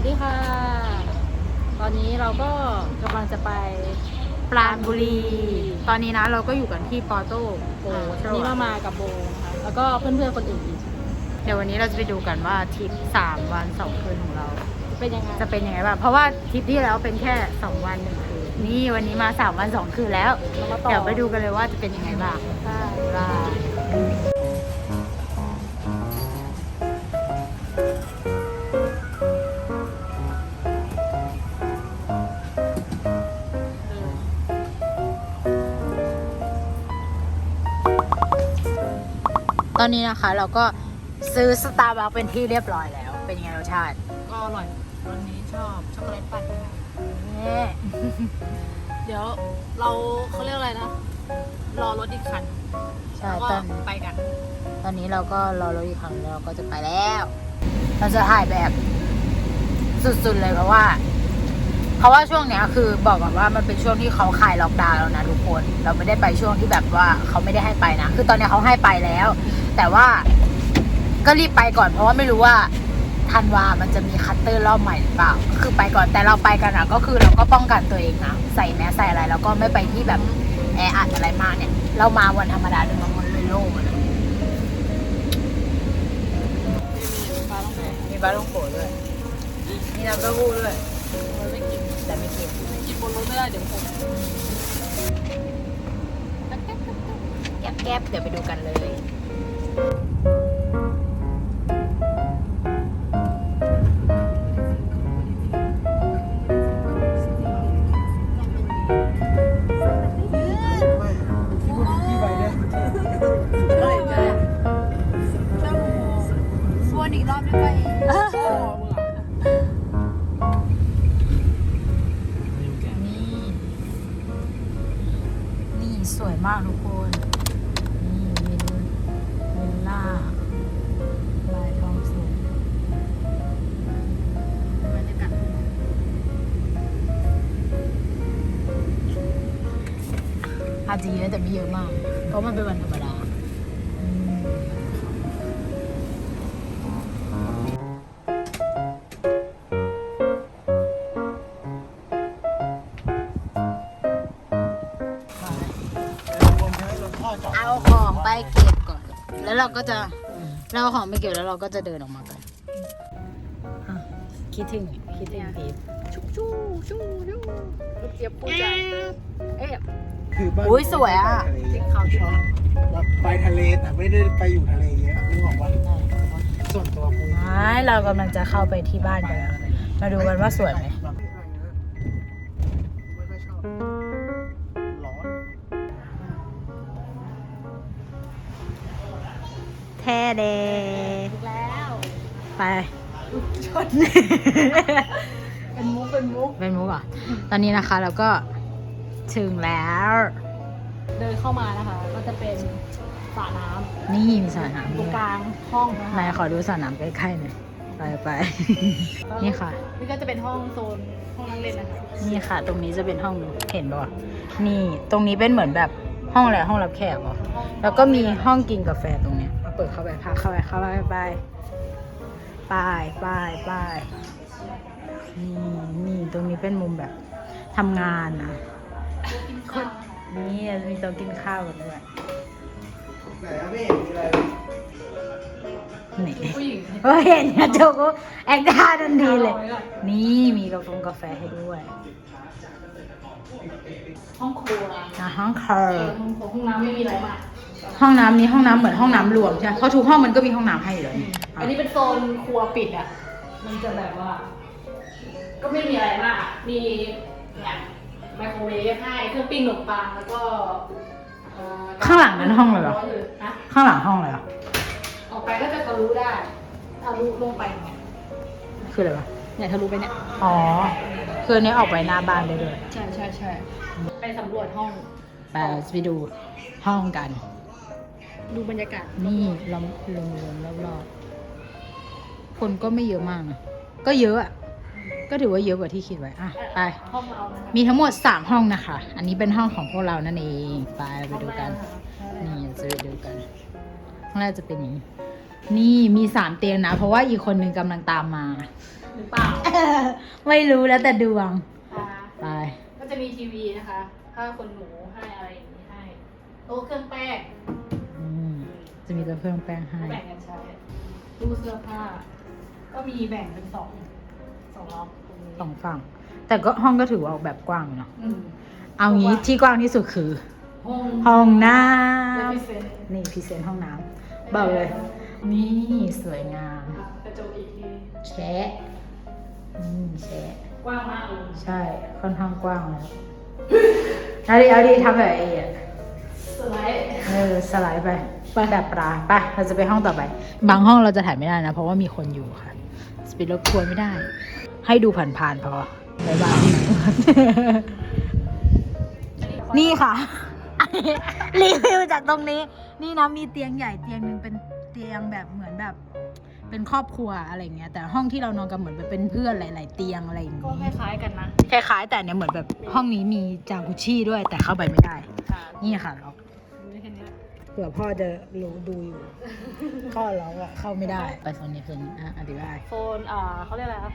วัสดีค่ะ ตอนนี้เราก็กำลังจะไปปราณบุรี ตอนนี้นะเราก็อยู่กันที่ปอโต้โกวันนี้เรามากับโบนะคะแล้วก็เพื่อนๆคนอื่นอีกเดี๋ยววันนี้เราจะไปดูกันว่าทริปสามวันสองคืนของเรา เป็นยังไงจะเป็นยังไงบ้างเพราะว่าทริปที่แล้วเป็นแค่สองวันหนึ่งคืนนี่วันนี้มาสามวันสองคืนแล้วเรามาต่อเดี๋ยวไปดูกันเลยว่าจะเป็นยังไงบ้างใช่ ตอนนี้นะคะเราก็ซื้อสตาร์บัคเป็นที่เรียบร้อยแล้ว เป็นยังไงรสชาติก็อร่อยวันนี้ชอบช็อกโกแลตปั่นนะคะนี่เดี๋ยวเราเขาเรียกอะไรนะ รอรถอีกคันใช่แล้วก็ตอนไปกัน ตอนนี้เราก็รอรถอีกครั้งแล้วเราก็จะไปแล้ว เราจะถ่ายแบบสุดๆเลยเพราะว่า เพราะว่าช่วงเนี้ยคือบอกก่อนว่ามันเป็นช่วงที่เขาคลายล็อกดาวน์แล้วนะทุกคน เราไม่ได้ไปช่วงที่แบบว่าเขาไม่ได้ให้ไปนะ คือตอนเนี้ยเขาให้ไปแล้ว แต่ว่าก็รีบไปก่อนเพราะว่าไม่รู้ว่าธันวา มันจะมีคัตเตอร์รอบใหม่หรือเปล่า คือไปก่อน แต่เราไปกันอะก็คือเราก็ป้องกันตัวเองนะ ใส่แมสใส่อะไร แล้วก็ไม่ไปที่แบบแออัดอะไรมากเนี่ย เรามาวันธรรมดาหรือมาวันโล่งๆอะนะมีปลาต้องแพงมีปลาลูกโขด้วย มีน้ำเต้าหู้ด้วยเราไม่กิน แต่ไม่กินกินบนรถไม่ได้เดี๋ยวผมแก๊บแก๊บเดี๋ยวไปดูกันเลย มากทุกคน นี่วินวิลล่าลายทองสุกบรรยากาศอาจจะเยอะแต่ไม่เยอะมาก เพราะมันเป็นวันธรรมดา เราก็จะเราเอาของไปเก็บแล้วเราก็จะเดินออกมากันอะคิดถึงคิดถึงพีทชูชูชูชูลูกเจี๊ยบปูจานเอ๊ะคือบ้านอุ๊ยสวยอะติ๊กขาวชอบแบบไปทะเลแต่ไม่ได้ไปอยู่ทะเลเยอะนึกออกว่าส่วนตัวกูไม่เรากำลังจะเข้าไปที่บ้านกันแล้วมาดูกันว่าสวยไหม แท้เดแล้วไปเป็นมุกเป็นมุกเป็นมุกเหรอะ ตอนนี้นะคะเราก็ถึงแล้ว เดินเข้ามานะคะ ก็จะเป็นสระน้นี่มีสระน้ำำตรด้งวยกลางห้องนะคะนายขอดูสระน้ำใกล้ๆหน่อยไปไปนี่ค่ะ นี่ก็จะเป็นห้องโซนห้องนั่งเล่นนะคะนี่ค่ะ ตรงนี้จะเป็นห้องเห็นป่ะนี่ตรงนี้เป็นเหมือนแบบห้องอะไรห้องรับแขกเหรอแล้วก็มีห้องกินกาแฟตรงเนี้ยมาเปิดเข้าไปพาเข้าไปเข้าไปไปไปไปไปนี่นี่ตรงนี้เป็นมุมแบบทำงานนะคนนี่มีโต๊ะกินข้าวกันด้วยไหนอะไม่เห็นมีอะไรเลยนี่ผู้หญิงเฮ้ยเห็นนะโจกแอคท่าทันทีเลย นี่มีกาแฟกาแฟให้ด้วย ห้องครัวอะห้องเคอเออร์ห้องครัวห้องน้ำไม่มีอะไรมาก ห้องน้ำนี้ห้องน้ำเหมือนห้องน้ำรวมใช่ไหมเพราะทุกห้องมันก็มีห้องน้ำให้อยู่แล้วนี่อันนี้เป็นโซนครัวปิดอะ มันจะแบบว่า ก็ไม่มีอะไรมาก มีเนี่ยไมโครเวฟให้ เครื่องปิ้งขนมปังแล้วก็เอ่อข้างหลังนั้นห้องเลยเหรอนะข้างหลังห้องเลยเหรอออกไปก็จะทะลุได้ทะลุลงไปคืออะไรวะเนี่ยทะลุไปเนี่ย อ๋อคืออันนี้ออกไปหน้าบ้านได้เลยใช่ใช่ใช่ไปสำรวจห้อง ไปไปดูห้องกัน ดูบรรยากาศนี่ลำรวมๆรอบๆคนก็ไม่เยอะมากนะก็เยอะอะก็ถือว่าเยอะกว่าที่คิดไว้อะไป ห้องเรานะคะมีทั้งหมด 3 ห้องนะคะ อันนี้เป็นห้องของพวกเรานั่นเอง ไปไปดูกัน นี่จะไปดูกัน ห้องแรกจะเป็นอย่างนี้ นี่มี3เตียงนะ เพราะว่าอีกคนนึงกำลังตามมา หรือเปล่าไม่รู้แล้วแต่ดวงอ่าไป ก็จะมีทีวีนะคะ ถ้าคนหนูให้อะไรอย่างนี้ให้โต๊ะเครื่องแป้งอืม จะมีตัวเครื่องแป้งให้แบ่งกันใช้ตู้เสื้อผ้า ก็มีแบ่งเป็นสองสองล็อกตรงนี้สองฝั่ง แต่ก็ห้องก็ถือว่าออกแบบกว้างเนาะอืมเอางี้ที่กว้างที่สุดคือ ห้องห้องน้และพิเศษำนี่พรีเซนต์ห้องน้ำบอกเลย นี่สวยงามกระจกอีกทีแชะอืมแชะกว้างมากเลยใช่ค่อนข้างกว้างเลยเอาดิเอาดิทำแบบเออะ สไลด์เออสไลด์ไปไปแบบปลาไปเราจะไปห้องต่อไป บางห้องเราจะถ่ายไม่ได้นะ เพราะว่ามีคนอยู่ค่ะจะไปรบกวนไม่ได้ ให้ดูผ่านๆพอบายบายนี่ค่ะ รีวิวจากตรงนี้ นี่นะมีเตียงใหญ่เตียงหนึ่งเป็นเตียงแบบเหมือนแบบ เป็นครอบครัวอะไรอย่างเงี้ยแต่ห้องที่เรานอนกันเหมือนแบบเป็นเพื่อนหลาย ๆ เตียงอะไรอย่างก็งี้คล้ายๆกันนะคล้ายๆ แต่เนี่ยเหมือนแบบห้องนี้มีจากุชี่ด้วย แต่เข้าไปไม่ได้ค่ะนี่ค่ะล็อกดูได้แค่นี้เผื่อพ่อจะรู้ดูอยู่พ่อล็อกอะเข้าไม่ได้ ไปโซนนี้โซนนี้อะอธิบายโซนอ่าเขาเรียกอะไรครับ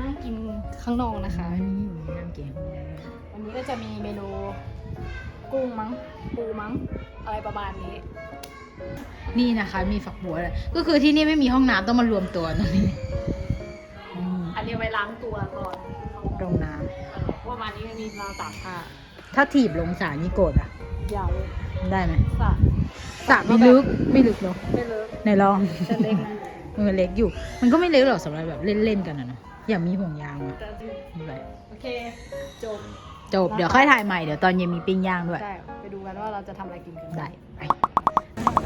นั่งกินข้างนอกนะคะ อันนี้อยู่ในน้ำเกมวันนี้ก็จะมีเมนูกุ้งมั้งปูมั้ง อะไรประมาณนี้ นี่นะคะมีฝักบัวเลยก็คือที่นี่ไม่มีห้องน้ำต้องมารวมตัวตรงนี้อืมอันนี้ไว้ล้างตัวก่อนตรงน้เออเพราะประมาณนี้มีราวตากผ้าำถ้าถีบลงสานี่โกรธอะยาวได้ไหม สระ สระไม่ลึกไม่ลึกเนาะไม่เลิกในลองจะเล็กนะมันเล็กอยู่ มันก็ไม่เล็กหรอกสำหรับแบบเล่นๆกันนะเนาะอย่ามีห่วงยางอะแต่นี่ไปโอเค จบ จบ เดี๋ยวค่อยถ่ายใหม่เดี๋ยวตอนเย็นมีปิ้งย่างด้วย ได้ ไปดูกันว่าเราจะทำอะไรกินกันได้ไป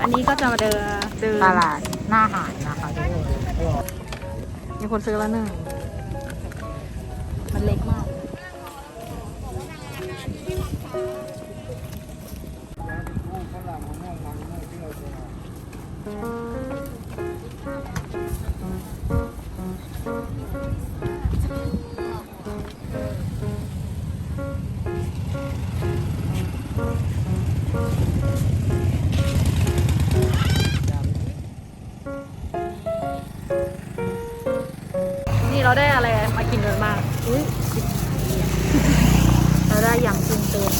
อันนี้ก็จะมาเดินเดินตลาดหน้าหาดนะคะทุกคนมีคนซื้อแล้วหนึ่งมันเล็กมาก นี่เราได้อะไรมากินกันบ้างอุ้ยเราได้ยำกุ้งเต้น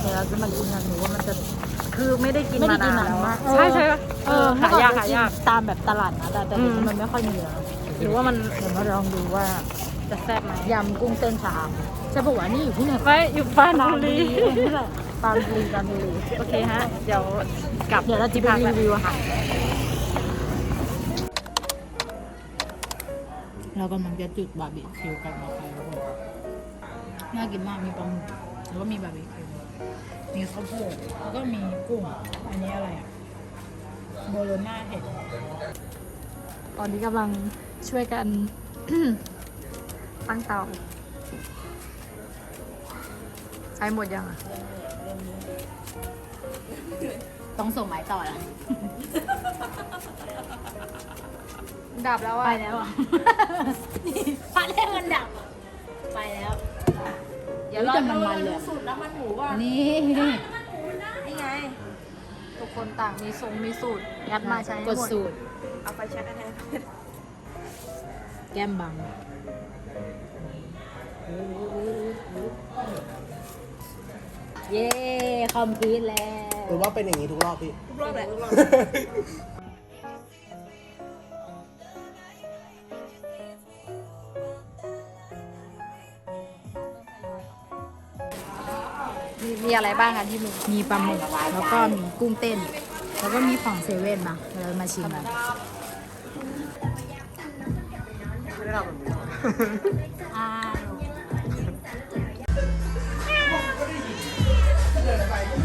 เดี๋ยวเราจะมากินกันหนูว่ามันจะคือไม่ได้กินไม่ได้มากินนานนานแล้วมากใช่ใช่เออเมื่หาก่อนยากจะหายาก ตามแบบตลาดนะแต่แต่เดี๋ยวอืนี้มมันไม่ค่อยมีแล้วหรือว่ามันเดี๋ยวมาลองดูว่าจะแซ่บไหมยำกุ้งเต้นชามใช่ปะวะนี่อยู่ที่ไหนไม่อยู่บ้านปราบุนบุรีรีนี่แหละปรานบุรีปรานบุรีโอเคฮะ เดี๋ยวกลับเดี๋ยวเราจะไปรีวิวอาหาร เรากำลังจะจุดบาร์บีคิวกันนะคะทุกคนน่ากินมากมีปลาหมึกแล้วก็มีบาร์บีคิวมีข้าวโพดแล้วก็มีกุ้งอันนี้อะไรอะโบโลน่าเห็ดตอนนี้กำลังช่วยกัน ตั้งเตาใช้หมดยังอะต้องส่งหมายต่อละ ดับแล้วไปอะแล้วอะนี่พระแรกมันดับอะไปแล้ว เดี๋ยวเราจะมันมันเลยสูตรน้ำมันหมูก่อนนี่นี่ไงทุกคนต่างมีทรงมีสูตรยัดมาใช้ให้กดหมสูตร เอาไปแช็คกันแทนแก้มบังเย้ คอมพลีทแล้ว หรือว่าเป็นอย่างนี้ทุกรอบพี่ทุกรอบแหละทุกรอบ มีมีอะไรบ้างคะที่มือมีปลาหมึกแล้วก็มีกุ้งเต้น แล้วก็มีของเซเว่นมาเรามาชิมกันอ้าว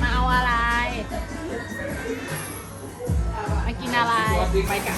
มาเอาอะไร มากินอะไร ไปกัด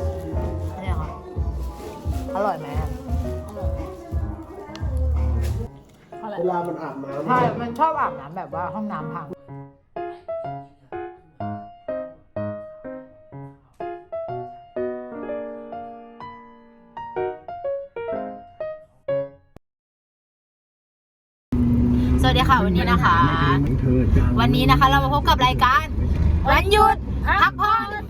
อร่อยไหมอะเวลามันอาบน้ำใช่ มันชอบอาบน้ำแบบว่าห้องน้ำพังสวัสดีค่ะวันนี้นะคะ วันนี้นะคะเรามาพบกับรายการ วันหยุดพักผ่อน